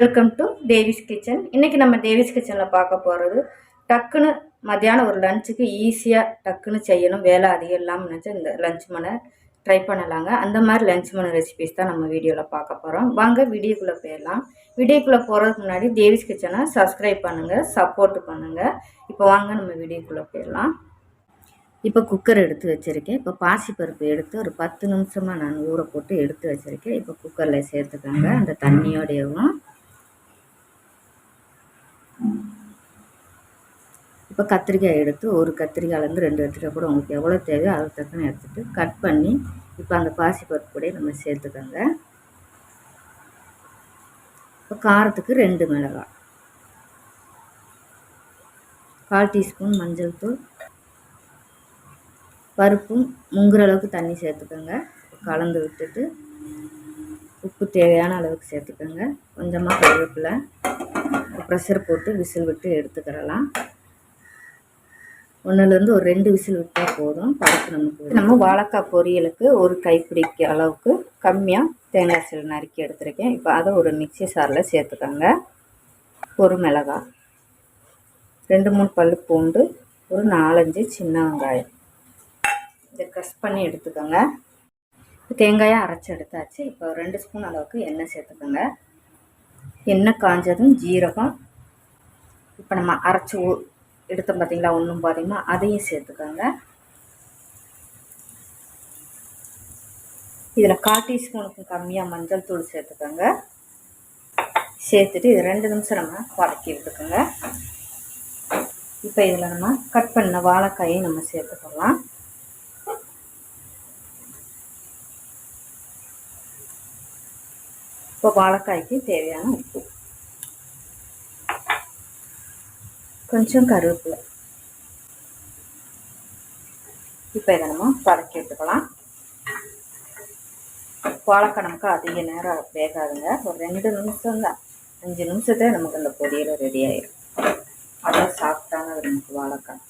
Welcome to Davis kitchen இன்றைக்கி நம்ம Davis கிச்சனில் பார்க்க போகிறது டக்குன்னு மத்தியானம் ஒரு லஞ்சுக்கு ஈஸியாக டக்குன்னு செய்யணும். வேலை அதிகம் இல்லாமல் நினச்சி இந்த லஞ்ச் மனை ட்ரை பண்ணலாங்க. அந்த மாதிரி லஞ்ச் மனை ரெசிபிஸ் தான் நம்ம வீடியோவில் பார்க்க போகிறோம் வாங்க வீடியோக்குள்ளே போயிடலாம். வீடியோக்குள்ளே போகிறதுக்கு முன்னாடி டேவிஸ் கிச்சனை சப்ஸ்கிரைப் பண்ணுங்கள் சப்போர்ட் பண்ணுங்கள் இப்போ வாங்க நம்ம வீடியோக்குள்ளே போயிடலாம். இப்போ குக்கர் எடுத்து வச்சுருக்கேன். இப்போ பாசிப்பருப்பு எடுத்து ஒரு பத்து நிமிஷமாக நான் ஊற போட்டு எடுத்து வச்சுருக்கேன். இப்போ குக்கரில் சேர்த்துக்கோங்க. அந்த தண்ணியோடையவும் இப்போ கத்திரிக்காய் எடுத்து ஒரு கத்திரிக்காயிலேருந்து ரெண்டு கத்திரிக்காய் கூட உங்களுக்கு எவ்வளோ தேவையோ அதை தக்கன எடுத்துகிட்டு கட் பண்ணி இப்போ அந்த பாசிப்பருப்பு கூட நம்ம சேர்த்துக்கோங்க. இப்போ காரத்துக்கு ரெண்டு மிளகாய். கால் டீஸ்பூன் மஞ்சள் தூள். பருப்பும் முங்குற அளவுக்கு தண்ணி சேர்த்துக்கோங்க. கலந்து விட்டுட்டு உப்பு தேவையான அளவுக்கு சேர்த்துக்கோங்க. கொஞ்சமாக கருவேப்பிலை ப்ரெஷர் போட்டு விசில் விட்டு எடுத்துக்கிறலாம். ஒன்றுலேருந்து ஒரு ரெண்டு விசில் விட்டால் போதும். பருப்பு நமக்கு நம்ம வாழைக்காய் பொரியலுக்கு ஒரு கைப்பிடிக்க அளவுக்கு கம்மியாக தேங்காய் சில் நறுக்கி எடுத்துருக்கேன். இப்போ அதை ஒரு மிக்சி சாரில் சேர்த்துக்கோங்க. ஒரு மிளகாய் ரெண்டு மூணு பல் பூண்டு ஒரு நாலஞ்சு சின்ன வெங்காயம். இதை க்ரஷ் பண்ணி எடுத்துக்கோங்க. தேங்காயை அரைச்சி எடுத்தாச்சு. இப்போ ரெண்டு ஸ்பூன் அளவுக்கு எண்ணெய் சேர்த்துக்கோங்க. எண்ணெய் காஞ்சதும் ஜீரகம். இப்போ நம்ம அரைச்சி எடுத்தோம் பார்த்தீங்களா ஒன்றும் பார்த்தீங்கன்னா அதையும் சேர்த்துக்கோங்க. இதில் கால் டீஸ்பூனுக்கும் கம்மியாக மஞ்சள் தூள் சேர்த்துக்கோங்க. சேர்த்துட்டு இது ரெண்டு நிமிஷம் நம்ம வதக்கி எடுத்துக்கோங்க. இப்போ இதில் நம்ம கட் பண்ண வாழைக்காயை நம்ம சேர்த்துக்கலாம். இப்போ வாழைக்காய்க்கு தேவையான உப்பு. கொஞ்சம் கருவேப்பிலை. இப்போ இதை நம்ம பறக்கி எடுத்துக்கலாம். வாழைக்காய் நமக்கு அதிக நேரம் வேகாதுங்க. ஒரு ரெண்டு நிமிஷம் தான் அஞ்சு நிமிஷத்தே நமக்கு அந்த பொரியல் ரெடி ஆயிடும் அதான் சாப்பிட்டாங்க நமக்கு வாழைக்காய்.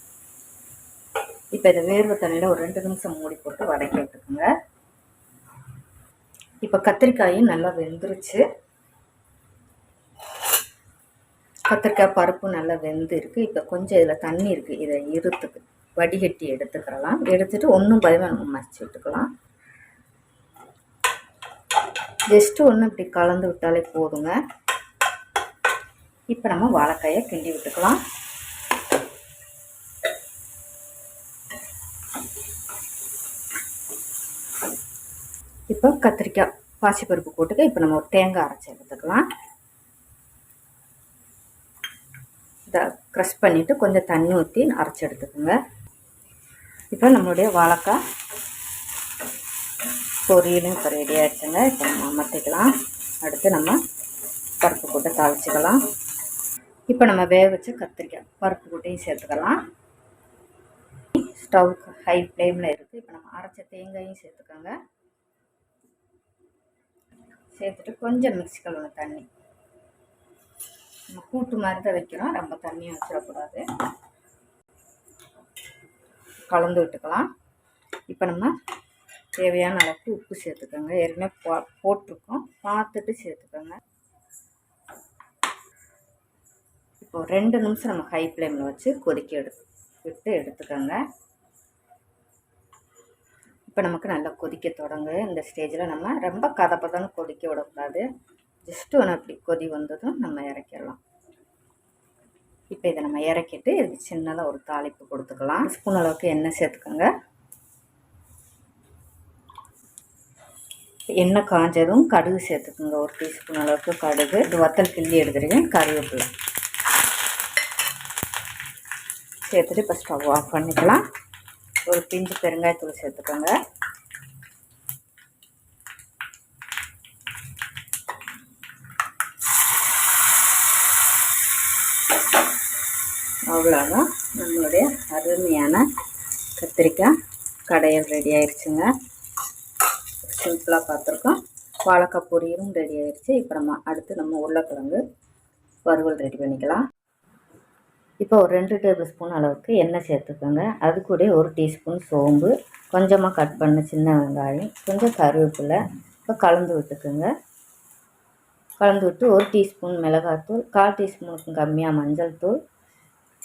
இப்போ இதை வேர்வை தண்ணியில் ஒரு ரெண்டு நிமிஷம் மூடி போட்டு வதக்கி எடுத்துக்கோங்க. இப்போ கத்திரிக்காயும் நல்லா வெந்துருச்சு. கத்திரிக்காய் பருப்பு நல்லா வெந்து இருக்குது இப்போ கொஞ்சம் இதில் தண்ணி இருக்குது இதை இருத்துக்கு வடிகட்டி எடுத்துக்கிறலாம் எடுத்துகிட்டு ஒன்றும் பயமாக நம்ம மசிச்சு விட்டுக்கலாம். ஜஸ்ட்டு ஒன்று இப்படி கலந்து விட்டாலே போதுங்க. இப்போ நம்ம வாழைக்காயை கிண்டி விட்டுக்கலாம். இப்போ கத்திரிக்காய் பாசிப்பருப்பு போட்டுக்க இப்போ நம்ம ஒரு தேங்காய் அரைச்சி எடுத்துக்கலாம். இதை க்ரஷ் பண்ணிவிட்டு கொஞ்சம் தண்ணி ஊற்றி அரைச்சி எடுத்துக்கோங்க. இப்போ நம்மளுடைய வாழைக்காய் பொரியலும் இப்போ ரெடி ஆகிடுச்சுங்க இப்போ நம்ம அமர்த்திக்கலாம். அடுத்து நம்ம பருப்பு கூட்டை தாளிச்சிக்கலாம். இப்போ நம்ம வேக வச்சு கத்திரிக்காய் பருப்பு கூட்டையும் சேர்த்துக்கலாம். ஸ்டவ் ஹை ஃப்ளேமில் இருக்குது இப்போ நம்ம அரைச்ச தேங்காயும் சேர்த்துக்கோங்க. சேர்த்துட்டு கொஞ்சம் மிக்ஸி கழுவணும் தண்ணி. நம்ம கூட்டு மாதிரி தான் வைக்கிறோம். ரொம்ப தண்ணியும் வச்சிடக்கூடாது. கலந்து விட்டுக்கலாம். இப்போ நம்ம தேவையான அளவுக்கு உப்பு சேர்த்துக்கோங்க. ஏற்கனவே போ போட்டிருக்கோம். பார்த்துட்டு சேர்த்துக்கோங்க. இப்போ ரெண்டு நிமிஷம் நம்ம ஹை ஃப்ளேமில் வச்சு கொதிக்க எடு விட்டு எடுத்துக்கோங்க. இப்போ நமக்கு நல்லா கொதிக்க தொடங்கு. இந்த ஸ்டேஜில் நம்ம ரொம்ப கதப்பதன்னு கொதிக்க விடக்கூடாது. ஜஸ்ட்டு ஒன்று அப்படி கொதி வந்ததும் நம்ம இறக்கிடலாம். இப்போ இதை நம்ம இறக்கிட்டு இதுக்கு சின்னதாக ஒரு தாளிப்பு கொடுத்துக்கலாம். ஸ்பூன் அளவுக்கு எண்ணெய் சேர்த்துக்கோங்க. எண்ணெய் காஞ்சதும் கடுகு சேர்த்துக்குங்க. ஒரு டீஸ்பூன் அளவுக்கு கடுகு. இது வத்தல் கிள்ளி எடுத்துருக்கேன். கருவேப்பிலை சேர்த்துட்டு இப்போ ஸ்டவ் ஆஃப் பண்ணிக்கலாம். ஒரு பிஞ்சு பெருங்காயத்தூள் சேர்த்துக்கோங்க. அவ்வளோதான் நம்மளுடைய அருமையான கத்திரிக்காய் கடையல் ரெடி ஆயிடுச்சுங்க சிம்பிளாக பார்த்துருக்கோம். வாழைக்காய் பொரியலும் ரெடி ஆயிடுச்சு இப்போ நம்ம அடுத்து நம்ம உருளைக்கிழங்கு வறுவல் ரெடி பண்ணிக்கலாம். இப்போ ஒரு ரெண்டு டேபிள் ஸ்பூன் அளவுக்கு எண்ணெய் சேர்த்துக்கோங்க. அது கூட ஒரு டீஸ்பூன் சோம்பு கொஞ்சமாக கட் பண்ண சின்ன வெங்காயம் கொஞ்சம் கருவேப்பிலை இப்போ கலந்து விட்டுக்கோங்க. கலந்து விட்டு ஒரு டீஸ்பூன் மிளகாத்தூள் கால் டீஸ்பூனுக்கு கம்மியாக மஞ்சள் தூள்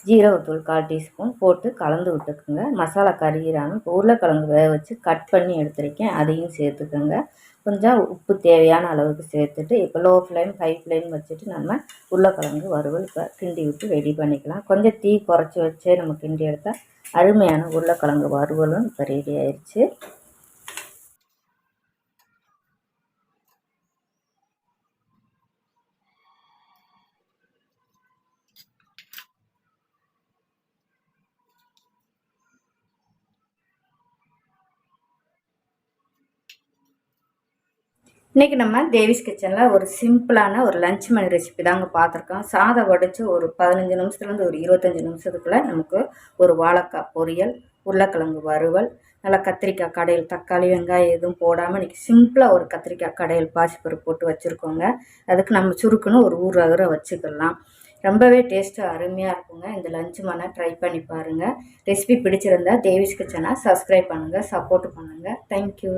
ஜீரகத்தூள் கால் டீஸ்பூன் போட்டு கலந்து விட்டுக்குங்க. மசாலா கறியிறாமல் இப்போ உருளைக்கிழங்கு வேக வச்சு கட் பண்ணி எடுத்துருக்கேன். அதையும் சேர்த்துக்கோங்க. கொஞ்சம் உப்பு தேவையான அளவுக்கு சேர்த்துட்டு இப்போ லோ ஃப்ளேம் ஹை ஃப்ளேம் வச்சுட்டு நம்ம உருளைக்கிழங்கு வறுவல் இப்போ கிண்டி விட்டு ரெடி பண்ணிக்கலாம். கொஞ்சம் தீ குறைச்சி வச்சே நம்ம கிண்டி எடுத்தால் அருமையான உருளைக்கிழங்கு வறுவலும் இப்போ ரெடி ஆயிடுச்சு இன்றைக்கி நம்ம தேவிஸ் கிச்சனில் ஒரு சிம்பிளான ஒரு லஞ்ச் மணி ரெசிபி தாங்க பார்த்துருக்கோம். சாதம் வடித்து ஒரு பதினஞ்சு நிமிஷத்துலேருந்து ஒரு இருபத்தஞ்சி நிமிஷத்துக்குள்ளே நமக்கு ஒரு வாழைக்காய் பொரியல் உருளைக்கிழங்கு வறுவல் நல்லா கத்திரிக்காய் கடையில் தக்காளி வெங்காயம் எதுவும் போடாமல் இன்றைக்கி சிம்பிளாக ஒரு கத்திரிக்காய் கடையில் பாசிப்பருப்பு போட்டு வச்சுருக்கோங்க. அதுக்கு நம்ம சுருக்குன்னு ஒரு ஊர் அகர வச்சுக்கலாம். ரொம்பவே டேஸ்ட்டு அருமையாக இருக்குங்க. இந்த லஞ்ச் மனை ட்ரை பண்ணி பாருங்கள் ரெசிபி பிடிச்சிருந்தா தேவிஸ் கிச்சனை சப்ஸ்கிரைப் பண்ணுங்கள் சப்போர்ட் பண்ணுங்கள் தேங்க்யூ